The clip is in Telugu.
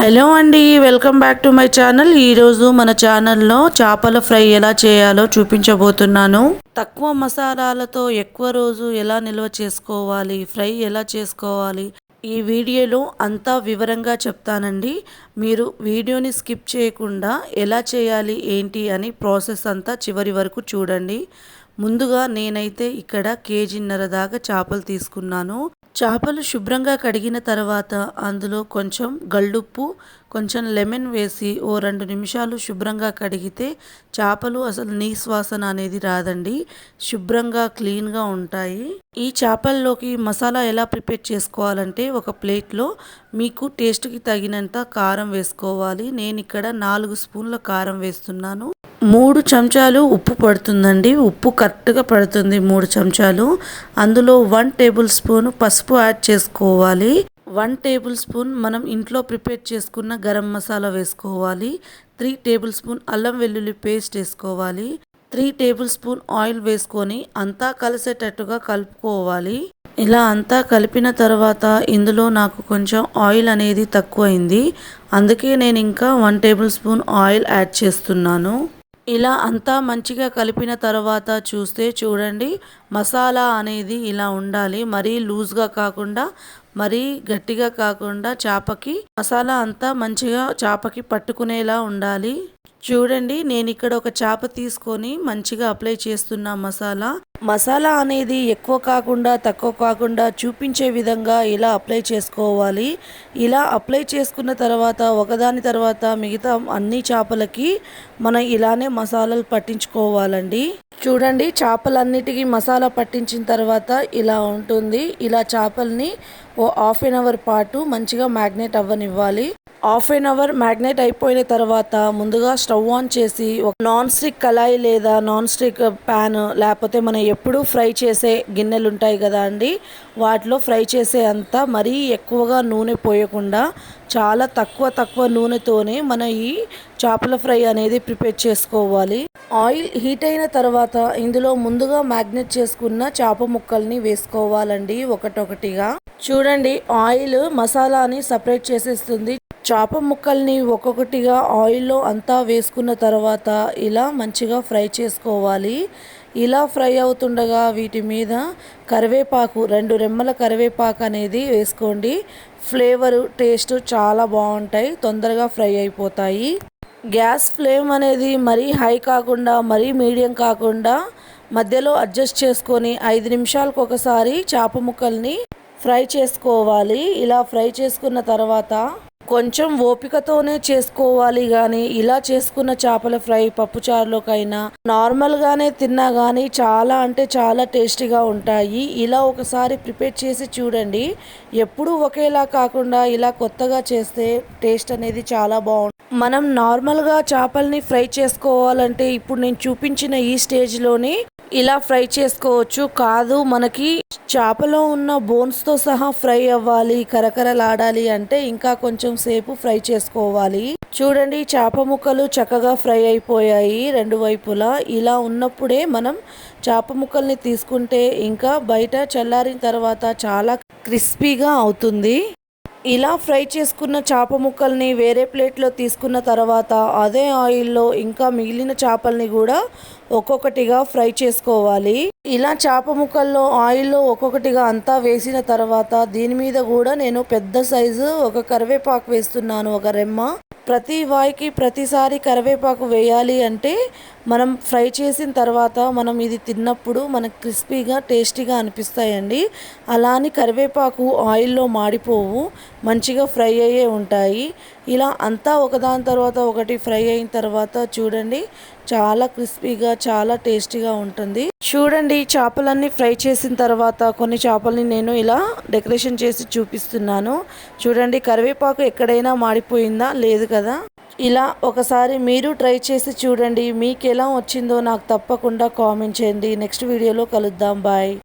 హలో అండి welcome back to my channel. ఈరోజు మన ఛానల్లో చేపల ఫ్రై ఎలా చేయాలో చూపించబోతున్నాను. తక్కువ మసాలాలతో ఎక్కువ రోజు ఎలా నిల్వ చేసుకోవాలి ఫ్రై ఎలా చేసుకోవాలి ఈ వీడియోలో అంతా వివరంగా చెప్తానండి. మీరు వీడియోని స్కిప్ చేయకుండా ఎలా చేయాలి ఏంటి అని ప్రాసెస్ అంతా చివరి వరకు చూడండి. ముందుగా నేనైతే ఇక్కడ కేజీన్నర దాకా చేపలు తీసుకున్నాను. చేపలు శుభ్రంగా కడిగిన తర్వాత అందులో కొంచెం గళ్ళుప్పు కొంచెం లెమన్ వేసి ఓ రెండు నిమిషాలు శుభ్రంగా కడిగితే చేపలు అసలు నీశ్వాసన అనేది రాదండి. శుభ్రంగా క్లీన్గా ఉంటాయి. ఈ చేపల్లోకి మసాలా ఎలా ప్రిపేర్ చేసుకోవాలంటే ఒక ప్లేట్లో మీకు టేస్ట్కి తగినంత కారం వేసుకోవాలి. నేను ఇక్కడ నాలుగు స్పూన్ల కారం వేస్తున్నాను. మూడు చెంచాలు ఉప్పు పడుతుందండి. ఉప్పు కరెక్ట్గా పడుతుంది మూడు చెంచాలు. అందులో వన్ టేబుల్ స్పూన్ పసుపు యాడ్ చేసుకోవాలి. వన్ టేబుల్ స్పూన్ మనం ఇంట్లో ప్రిపేర్ చేసుకున్న గరం మసాలా వేసుకోవాలి. త్రీ టేబుల్ స్పూన్ అల్లం వెల్లుల్లి పేస్ట్ వేసుకోవాలి. త్రీ టేబుల్ స్పూన్ ఆయిల్ వేసుకొని అంతా కలిసేటట్టుగా కలుపుకోవాలి. ఇలా అంతా కలిపిన తర్వాత ఇందులో నాకు కొంచెం ఆయిల్ అనేది తక్కువైంది. అందుకే నేను ఇంకా one tablespoon oil add చేస్తున్నాను. ఇలా అంతా మంచిగా కలిపిన తర్వాత చూస్తే చూడండి మసాలా అనేది ఇలా ఉండాలి. మరీ లూజ్గా కాకుండా మరీ గట్టిగా కాకుండా చేపకి మసాలా అంతా మంచిగా చేపకి పట్టుకునేలా ఉండాలి. చూడండి నేను ఇక్కడ ఒక చేప తీసుకొని మంచిగా అప్లై చేస్తున్నా మసాలా. మసాలా అనేది ఎక్కువ కాకుండా తక్కువ కాకుండా చూపించే విధంగా ఇలా అప్లై చేసుకోవాలి. ఇలా అప్లై చేసుకున్న తర్వాత ఒకదాని తర్వాత మిగతా అన్ని చేపలకి మనం ఇలానే మసాలాలు పట్టించుకోవాలండి. చూడండి చేపలన్నిటికీ మసాలా పట్టించిన తర్వాత ఇలా ఉంటుంది. ఇలా చేపల్ని ఓ హాఫ్ ఎన్ అవర్ పాటు మంచిగా మ్యాగ్నేట్ అవ్వనివ్వాలి. హాఫ్ ఎన్ అవర్ మ్యాగ్నెట్ అయిపోయిన తర్వాత ముందుగా స్టవ్ ఆన్ చేసి ఒక నాన్ స్టిక్ కళాయి లేదా నాన్ స్టిక్ ప్యాన్ లేకపోతే మనం ఎప్పుడు ఫ్రై చేసే గిన్నెలు ఉంటాయి కదా అండి వాటిలో ఫ్రై చేసే అంత మరీ ఎక్కువగా నూనె పోయకుండా చాలా తక్కువ తక్కువ నూనెతోనే మన ఈ చేపల ఫ్రై అనేది ప్రిపేర్ చేసుకోవాలి. ఆయిల్ హీట్ అయిన తర్వాత ఇందులో ముందుగా మ్యాగ్నెట్ చేసుకున్న చేప ముక్కల్ని వేసుకోవాలండి ఒకటొకటిగా. చూడండి ఆయిల్ మసాలాని సపరేట్ చేసేస్తుంది. చేప ముక్కల్ని ఒక్కొక్కటిగా ఆయిల్లో అంతా వేసుకున్న తర్వాత ఇలా మంచిగా ఫ్రై చేసుకోవాలి. ఇలా ఫ్రై అవుతుండగా వీటి మీద కరివేపాకు రెండు రెమ్మల కరివేపాకు అనేది వేసుకోండి. ఫ్లేవరు టేస్ట్ చాలా బాగుంటాయి తొందరగా ఫ్రై అయిపోతాయి. గ్యాస్ ఫ్లేమ్ అనేది మరీ హై కాకుండా మరీ మీడియం కాకుండా మధ్యలో అడ్జస్ట్ చేసుకొని ఐదు నిమిషాలకు ఒకసారి చేప ముక్కల్ని ఫ్రై చేసుకోవాలి. ఇలా ఫ్రై చేసుకున్న తర్వాత కొంచెం ఓపికతోనే చేసుకోవాలి కానీ ఇలా చేసుకున్న చేపల ఫ్రై పప్పుచారులోకైనా నార్మల్గానే తిన్నా కానీ చాలా అంటే చాలా టేస్టీగా ఉంటాయి. ఇలా ఒకసారి ప్రిపేర్ చేసి చూడండి. ఎప్పుడు ఒకేలా కాకుండా ఇలా కొత్తగా చేస్తే టేస్ట్ అనేది చాలా బాగుంటుంది మనం నార్మల్గా చేపల్ని ఫ్రై చేసుకోవాలంటే ఇప్పుడు నేను చూపించిన ఈ స్టేజ్లోని ఇలా ఫ్రై చేసుకోవచ్చు. కాదు మనకి చేపలో ఉన్న బోన్స్తో సహా ఫ్రై అవ్వాలి కరకరలాడాలి అంటే ఇంకా కొంచెం సేపు ఫ్రై చేసుకోవాలి. చూడండి చేప ముక్కలు చక్కగా ఫ్రై అయిపోయాయి రెండు వైపులా. ఇలా ఉన్నప్పుడే మనం చేప ముక్కల్ని తీసుకుంటే ఇంకా బయట చల్లారిన తర్వాత చాలా క్రిస్పీగా అవుతుంది. ఇలా ఫ్రై చేసుకున్న చేప ముక్కల్ని వేరే ప్లేట్లో తీసుకున్న తర్వాత అదే ఆయిల్లో ఇంకా మిగిలిన చేపల్ని కూడా ఒక్కొక్కటిగా ఫ్రై చేసుకోవాలి. ఇలా చేప ముక్కల్లో ఆయిల్లో ఒక్కొక్కటిగా అంతా వేసిన తర్వాత దీని మీద కూడా నేను పెద్ద సైజు ఒక కరివేపాకు వేస్తున్నాను ఒక రెమ్మ. ప్రతి వాయికి ప్రతిసారి కరివేపాకు వేయాలి అంటే మనం ఫ్రై చేసిన తర్వాత మనం ఇది తిన్నప్పుడు మనకు క్రిస్పీగా టేస్టీగా అనిపిస్తాయండి. అలా అని కరివేపాకు ఆయిల్లో మాడిపోవు మంచిగా ఫ్రై అయ్యే ఉంటాయి. ఇలా అంతా ఒకదాని తర్వాత ఒకటి ఫ్రై అయిన తర్వాత చూడండి చాలా క్రిస్పీగా చాలా టేస్టీగా ఉంటుంది. చూడండి చేపలన్నీ ఫ్రై చేసిన తర్వాత కొన్ని చేపల్ని నేను ఇలా డెకరేషన్ చేసి చూపిస్తున్నాను. చూడండి కరివేపాకు ఎక్కడైనా మాడిపోయిందా? లేదు కదా? ఇలా ఒకసారి మీరు ట్రై చేసి చూడండి మీకు ఎలా వచ్చిందో నాకు తప్పకుండా కామెంట్ చేయండి. నెక్స్ట్ వీడియోలో కలుద్దాం. బాయ్.